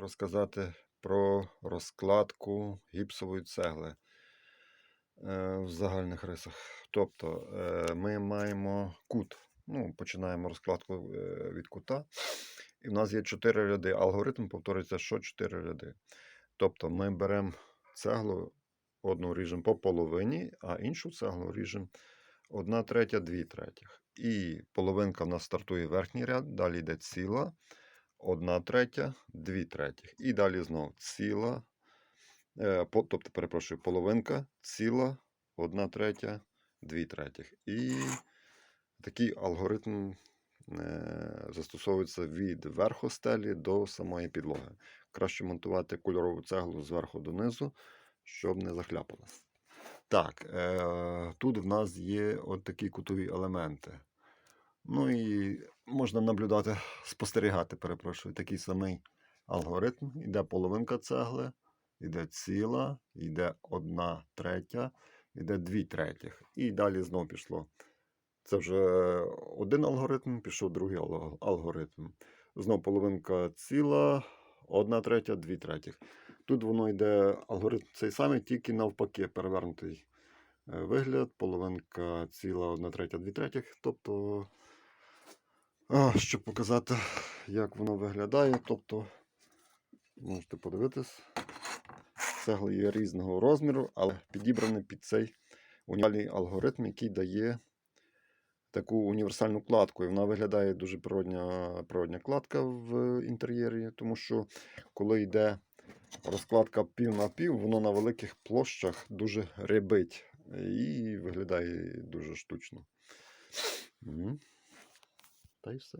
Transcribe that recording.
розказати про розкладку гіпсової цегли е, в загальних рисах. Тобто е, ми маємо кут. Ну, починаємо розкладку е, від кута. І в нас є 4 ряди. Алгоритм повторюється, що 4 ряди. Тобто ми беремо цеглу, одну ріжемо по половині, а іншу цеглу ріжемо 1 третя, 2 третіх. І половинка в нас стартує верхній ряд, далі йде ціла, 1 третя, 2 третіх. І далі знову ціла, е, тобто, перепрошую, половинка, ціла, 1 третя, 2 третіх. І такий алгоритм е, застосовується від верху стелі до самої підлоги. Краще монтувати кольорову цеглу зверху донизу, щоб не захляпалась. Так, е, тут в нас є от такі кутові елементи. Ну і можна наблюдати, спостерігати, перепрошую, такий самий алгоритм. Іде половинка цегли, іде ціла, йде одна третя, йде дві третіх. І далі знову пішло. Це вже один алгоритм, пішов другий алгоритм. Знову половинка ціла, одна третя, дві третіх. Тут воно йде алгоритм цей самий, тільки навпаки, перевернутий е, вигляд, половинка ціла, одна третя, дві третіх. Тобто, щоб показати, як воно виглядає. Тобто, можете подивитись, цегли є різного розміру, але підібрані під цей унікальний алгоритм, який дає таку універсальну кладку. І вона виглядає дуже природня, природня кладка в інтер'єрі, тому що коли йде розкладка пів на пів, воно на великих площах дуже рябить і виглядає дуже штучно. Та й все.